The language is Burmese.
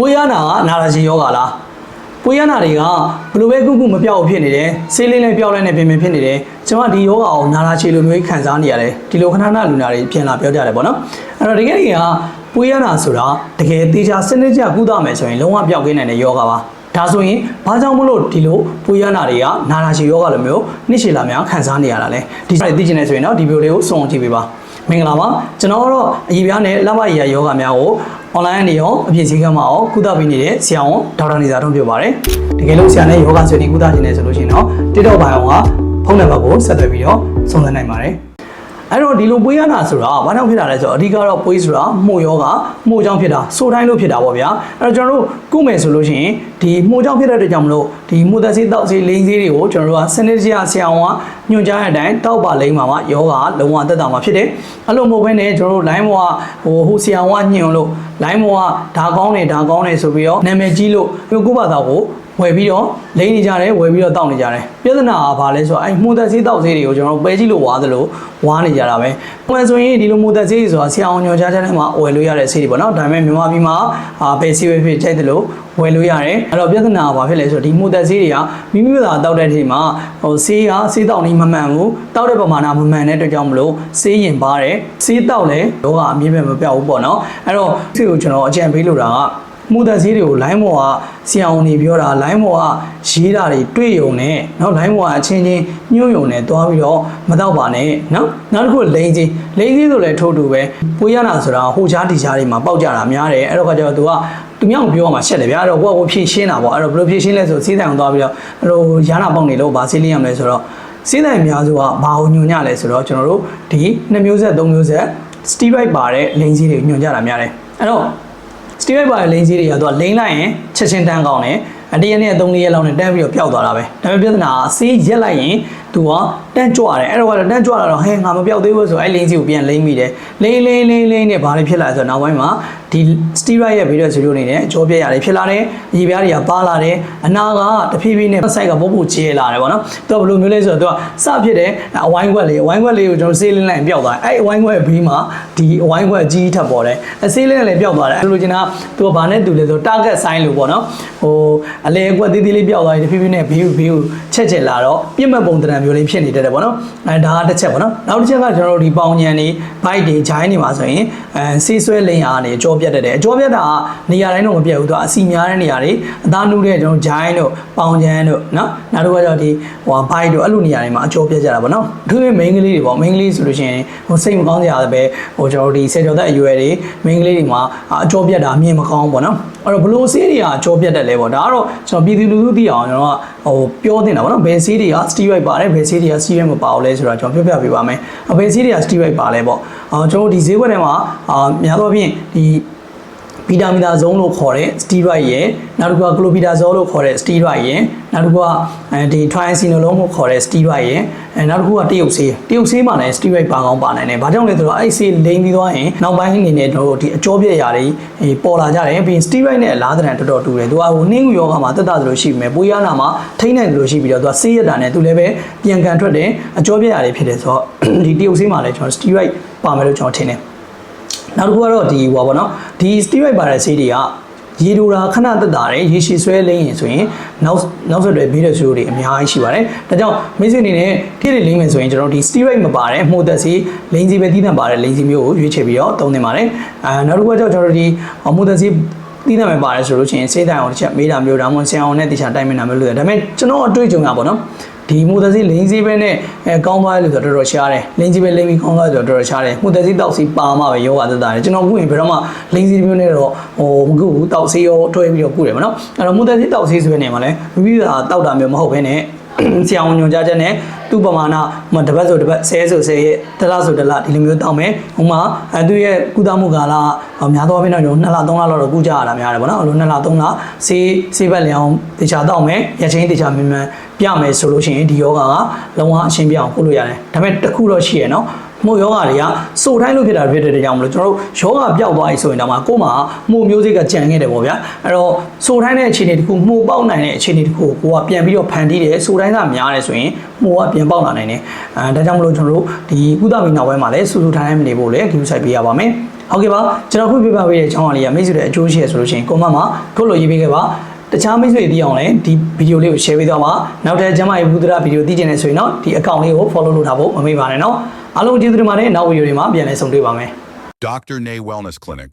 ပွေးရနာကနာရာချီယောဂါလားပွေးရနာတွေကဘလို့ပဲကုကုမပြောက်ဖြစ်နေတယ်ဆေးလေးနဲ့ပြောက်လိုက်နေပြင်ပြင်ဖြစ်နေတယ်ကျွန်တော်ဒီယောဂါကိုနာရာချီလိုမျိုးခံစားနေရတယ်ဒီလိုခဏခဏလူနာတွေပြင်လာပြောကြတယ်ပေါ့နော်အဲ့တော့တကယ်ကြီးကပွေးရနာဆိုတာတကယ်တေချာစနစ်ကျကုသမယ်ဆိုရင်လုံးဝပြောက်ကင်းနိုင်တဲ့ယောဂါပါဒါဆိုရင်ဘာကြောင့်မလို့ဒီလိုပွေးရနာတွေကနာရာချီယောဂါလိုမျိုးနှစ်ရှည်လာများခံစားနေရတာလဲဒီစာတွေသိချင်နေဆိုရင်တော့ဒီဗီဒီယိုလေးကိုစုံအောင်ကြည့်ပေးပါမင်္ဂလာပါကျွန်တော်တို့အည်ပြားနဲ့လက်မရည်ရယောဂများကို online နေရောအပြည့်စည်းကမ်းမအောင်ကုသပေးနေတဲ့ဆရာဝန်ဒေါက်တာနေစာထွန်းပြောပါတယ်တကယ်လို့ဆရာနဲ့ယောဂဆွေးနွေးကုသခြင်းနဲ့ဆိုလို့ရှိရင်တော့ TikTok ဘိုင်အောင်ကဖုန်းနံပါတ်ကိုဆက်သွယ်ပြီးတော့စုံစမ်းနိုင်ပါတယ်အဲ့တော့ဒီလိုပွေးရနာဆိုတာဘာကြောင့်ဖြစ်တာလဲဆိုတော့အဓိကတော့ပွေးဆိုတာမှုယောဂမှုကြောင့်ဖြစ်တာဆိုတိုင်းလို့ဖြစ်တာပေါ့ဗျာအဲ့တော့ကျွန်တော်တို့ကုမယ်ဆိုလို့ရှိရင် ဒီမှုကြောင့်ဖြစ်တဲ့အတွက်ကြောင့်မလို့ဒီမှုသက်စေးတောက်စေးလိန်စေးတွေကိုကျွန်တော်တို့ကစနစ်တကျဆရာဝန်ကညွှန်ကြားတဲ့အတိုင်းတောက်ပါလိမ့်မှာမှယောဂလုံးဝတက်တာမှာဖြစ်တယ်အဲ့လိုမဟုတ်ဘဲနဲ့ကျွန်တော်တို့ line ဘောကဟိုဟိုဆရာဝန်ကညွှန်လို့ line ဘောကဒါကောင်းတယ်ဒါကောင်းတယ်ဆိုပြီးတော့နာမည်ကြီးလို့မျိုးကုပါသားကိုဝယ်ပြီးတော့လိမ့်နေကြတယ်ဝယ်ပြီးတော့တောက်နေကြတယ်ပြဿနာကဘာလဲဆိုတော့အဲမှုသက်စေးတောက်စေးတွေကိုကျွန်တော်တို့ပဲကြည့်လို့ဝါသလိုဝါနေကြတာပဲဝယ်ဆိုရင်ဒီလိုမှုသက်စေးတွေဆိုတာဆရာအောင်ညွှန်ကြားချက်နဲ့မှဝယ်လို့ရတဲ့စေးတွေပေါ့နော်ဒါပေမဲ့မြန်မာပြည်မှာအာပဲစေးပဲဖြစ်ကြိုက်တယ်လို့ ဝယ်လို့ရတယ်အဲ့တော့ပြဿနာကဘာဖြစ်လဲဆိုတော့ဒီမှုသက်စေးတွေကမိမိတို့သာတောက်တဲ့အချိန်မှာဟိုစေးကစေးတောက်နေမမှန်ဘူးတောက်တဲ့ပမာဏမမှန်တဲ့အတွက်ကြောင့်မလို့စေးရင်ပါတယ်စေးတောက်လဲတော့ကအမြင်ပဲမပြောက်ဘူးပေါ့နော်အဲ့တော့ဒီကိုကျွန်တော်အကြံပေးလို့တာကမှုသက်စေးတွေကို line ပေါ်ကဆရာဝန်တွေပြောတာ line ပေါ်ကရေးတာတွေတွေ့ယုံနဲ့เนาะ line ပေါ်ကအချင်းချင်းညှို့ယုံနဲ့တွားပြီးတော့မတော့ပါနဲ့เนาะနောက်တစ်ခုလိန်ကြီးလိန်ကြီးဆိုလည်းထိုးတူပဲပွေးရနာဆိုတာဟိုချားတီချားတွေမှာပေါက်ကြတာများတယ်အဲ့တော့ကကျတော့ तू က သူမြောက်ပြောမှာချက်တယ်ဗျာအဲ့တော့ကိုကကိုဖြည့်ရှင်းတာပေါ့အဲ့တော့ဘယ်လိုဖြည့်ရှင်းလဲဆိုစီးတိုင်သွားပြီးတော့အဲ့လိုရနာပေါက်နေလို့ဗာစီးလင်းရမလဲဆိုတော့စီးတိုင်အများစုကဘာကိုညွှန်ညလဲဆိုတော့ကျွန်တော်တို့ဒီနှစ်မျိုးဆက်သုံးမျိုးဆက် steroid ပါတဲ့လိန်ကြီးတွေညွှန်ကြတာများတယ်အဲ့တော့စတီရိုက်ပါလိန်စီးတွေကသူကလိန်လိုက်ရင်ချက်ချင်းတန်းကောင်းတယ်အတရက်နဲ့3ရက်လောက်နဲ့တန်းပြီးတော့ပျောက်သွားတာပဲဒါပေမဲ့ပြဿနာကဆေးရက်လိုက်ရင် သူကတန်းကြွတယ်အဲ့တော့ကတန်းကြွလာတော့ဟဲငါမပျောက်သေးဘူးဆိုအဲ့လိန်စီကိုပြန်လိန်မိတယ်လိန်လိန်လိန်လိန်နဲ့ဘာတွေဖြစ်လာလဲဆိုတော့နောက်ပိုင်းမှာဒီစတီရိုက်ရဲ့ဗီဒီယိုဇီရိုနေနဲ့အကျော်ပြက်ရတယ်ဖြစ်လာတယ်ရေပြားတွေကပါလာတယ်အနာကတဖြည်းဖြည်းနဲ့ဆိုက်ကပို့ပို့ကျဲလာတယ်ပေါ့နော်သူကဘယ်လိုမျိုးလဲဆိုတော့သူကစဖြစ်တယ်အဝိုင်းခွက်လေးအဝိုင်းခွက်လေးကိုကျွန်တော်ဆေးလင်းလိုက်ရင်ပျောက်သွားတယ်အဲ့အဝိုင်းခွက်ဘေးမှာဒီအဝိုင်းခွက်အကြီးထပ်ပေါ်တယ်အဆေးလင်းလည်းပျောက်သွားတယ်အဲ့လိုချင်တာသူကဘာနဲ့တူလဲဆို target sign လို့ပေါ့နော်ဟိုအလဲအကွက်သေးသေးလေးပျောက်သွားရင်တဖြည်းဖြည်းနဲ့ဘေးကိုဘေးကိုချက်ချက်လာတော့ပြစ်မဲ့ပုံတရံမျိုးလေးဖြစ်နေတတ်တယ်ပေါ့နော်အဲဒါကတစ်ချက်ပေါ့နော်နောက်တစ်ချက်ကကျွန်တော်တို့ဒီပေါင်ညံတွေ bite တွေ join တွေမှာဆိုရင်အဲဆေးဆွဲလိန်အားနေအကျော်ပြတ်တတ်တယ်အကျော်ပြတ်တာကနေရာတိုင်းတော့မပြတ်ဘူးသူကအစီများတဲ့နေရာတွေအသားနုတဲ့ကျွန်တော် join တို့ပေါင်ညံတို့နော်နောက်တစ်ခုကကျတော့ဒီဟို bite တို့အဲ့လိုနေရာတွေမှာအကျော်ပြတ်ကြတာပေါ့နော်အထူးသဖြင့် main ကလေးတွေပေါ့ main ကလေးဆိုလို့ရှိရင်ဟိုစိတ်မကောင်းကြရပဲဟိုကျွန်တော်တို့ဒီဆယ်ကျော်သက်အရွယ်တွေ main ကလေးတွေမှာအကျော်ပြတ်တာအမြင်မကောင်းပေါ့နော်အဲ့တော့ဘလို့ဆေးတွေကအကျော်ပြတ်တက်လဲပေါ့ဒါကတော့ကျွန်တော်ပြည်သူလူထုသိအောင်ကျွန်တော်ကဟိုပြောတင်တာပေါ့နော်ဘယ်ဆေးတွေက steroid ပါတယ်ဘယ်ဆေးတွေက steroid မပါဘူးလဲဆိုတော့ကျွန်တော်ပြောပြပေးပါမယ်ဘယ်ဆေးတွေက steroid ပါလဲပေါ့အော်ကျွန်တော်ဒီဈေးကွက်ထဲမှာအာများသောအားဖြင့်ဒီ ဗီတာမင်သာဇုံလို့ခေါ်တဲ့ steroid ရယ်နောက်တစ်ခုက clopidogrel လို့ခေါ်တဲ့ steroid ရယ်နောက်တစ်ခုကအဲဒီ triamcinolone လို့ခေါ်တဲ့ steroid ရယ်အဲနောက်တစ်ခုကတရုတ်ဆေးတရုတ်ဆေးမှာလည်း steroid ပါကောင်းပါနိုင်တယ်။ဘာကြောင့်လဲဆိုတော့အဲ့ဆေးလိမ့်ပြီးသွားရင်နောက်ပိုင်းအနေနဲ့တို့ဒီအကျော်ပြက်ရာတွေပေါ်လာကြတယ်ပြီးရင် steroid နဲ့အလားတန်တော်တော်တူတယ်။သူကဟိုနှင်းကူယောဂမှာတက်တာသလိုရှိပြီမဲ့ပွေးရနာမှာထိနိုင်သလိုရှိပြီးတော့သူကဆေးရတာနဲ့သူလည်းပဲပြန်ကန်ထွက်တယ်အကျော်ပြက်ရာတွေဖြစ်တယ်ဆိုတော့ဒီတရုတ်ဆေးမှာလည်းကျွန်တော် steroid ပါမယ်လို့ကျွန်တော်ထင်တယ်။ နောက်တစ်ခုကတော့ဒီဟိုပါဗောနော်ဒီ steroid ပါတဲ့ဆေးတွေကရေဒူတာခဏတက်တာတယ်ရေရှည်ဆွဲလိမ့်ရင်ဆိုရင်နောက်နောက်ဆက်တွဲဘေးတဲ့ဆိုးတွေအများကြီးရှိပါတယ်ဒါကြောင့်မိတ်ဆွေအနေနဲ့ပြည့်တယ်လိမ့်မယ်ဆိုရင်ကျွန်တော်ဒီ steroid မပါတဲ့မှုသက်စီလိမ့်စီပဲတည်တံ့ပါတဲ့လိမ့်စီမျိုးကိုရွေးချယ်ပြီးတော့သုံးသင့်ပါတယ်အဲနောက်တစ်ခုကကျွန်တော်တို့ဒီမှုသက်စီတည်တံ့မယ်ပါတယ်ဆိုလို့ရှိရင်စေးတိုင်အောင်တစ်ချက်မေးတာမျိုးဒါမှမဟုတ်ဆင်အောင်နဲ့တခြားတိုင်မင်တာမျိုးလို့ရတယ်ဒါပေမဲ့ကျွန်တော်အတွေ့အကြုံကပေါ့နော် ဒီမူသက်စီလိန်စီပဲနဲ့အဲကောင်းသွားတယ်လို့ဆိုတော့တော်တော်ရှားတယ်လိန်စီပဲလိန်ပြီးကောင်းသွားတယ်ဆိုတော့တော်တော်ရှားတယ်မူသက်စီတောက်စီပါမှပဲယောဂသက်တာတယ်ကျွန်တော်ခုရင်ဘယ်တော့မှလိန်စီမျိုးနဲ့တော့ဟိုမကုဘူးတောက်စီရောတွဲပြီးတော့ကုတယ်မနော်အဲ့တော့မူသက်စီတောက်စီဆိုတဲ့နေရာမှာလဲမိမိကတောက်တာမျိုးမဟုတ်ဘဲနဲ့ ဆရာဝန်ညွှန်ကြားချက်နဲ့သူ့ပမာဏမတစ်ပတ်ဆိုတစ်ပတ်ဆဲဆိုဆဲရဲ့တစ်လဆိုတစ်လဒီလိုမျိုးတောက်မယ်ဟိုမှာအဲသူရဲ့ကုသမှုကာလများသောအားဖြင့်တော့2လ3လလောက်တော့ကုကြရတာများတယ်ဗောနော်အဲ့လို2လ3လဆေးဆေးဘက်လျောင်းတေချာတောက်မယ်ရချင်းတေချာမြန်မြန်ပြမယ်ဆိုလို့ရှိရင်ဒီယောဂါကလုံးဝအရှင်းပြအောင်ကုလို့ရတယ်ဒါပေမဲ့တစ်ခုတော့ရှိရနော် မို့ယောဂါတွေကစိုးတိုင်းလို့ဖြစ်တာဖြစ်တဲ့ကြောင့်မလို့ကျွန်တော်တို့ယောဂါပျောက်သွားပြီဆိုရင်တော့မှကိုယ်မှာမှုမျိုးစိတ်ကကြံခဲ့တယ်ပေါ့ဗျာအဲ့တော့စိုးတိုင်းတဲ့အခြေအနေတခုမှုပေါက်နိုင်တဲ့အခြေအနေတခုကိုကိုကပြန်ပြီးတော့ဖန်တီးတယ်စိုးတိုင်းကများတယ်ဆိုရင်မှုကပြန်ပေါက်လာနိုင်တယ်အဲဒါကြောင့်မလို့ကျွန်တော်တို့ဒီကုသပြီးနောက်ပိုင်းမှာလည်းစူးစူးထိုင်းထိုင်းမနေဖို့လည်း view site ပေးရပါမယ်ဟုတ်ကဲ့ပါကျွန်တော်ခုပြပြပေးတဲ့အကြောင်းအရာလေးကမိတ်ဆွေတွေအကျိုးရှိရဆိုလို့ရှိရင်ကွန်မန့်မှာခုလိုရေးပေးခဲ့ပါ တခြားမိတ်ဆွေသိအောင်လည်းဒီဗီဒီယိုလေးကို share ပေးသွားပါနောက်ထပ်ကျမရဲ့ဘုဒ္ဓရာဗီဒီယိုသိချင်တယ်ဆိုရင်တော့ဒီ account လေးကို follow လုပ်ထားဖို့မမေ့ပါနဲ့နော်အားလုံးကျေးဇူးတင်ပါတယ်နောက်ဗီဒီယိုတွေမှာပြန်လည်ဆုံတွေ့ပါမယ် Dr. Nay Wellness Clinic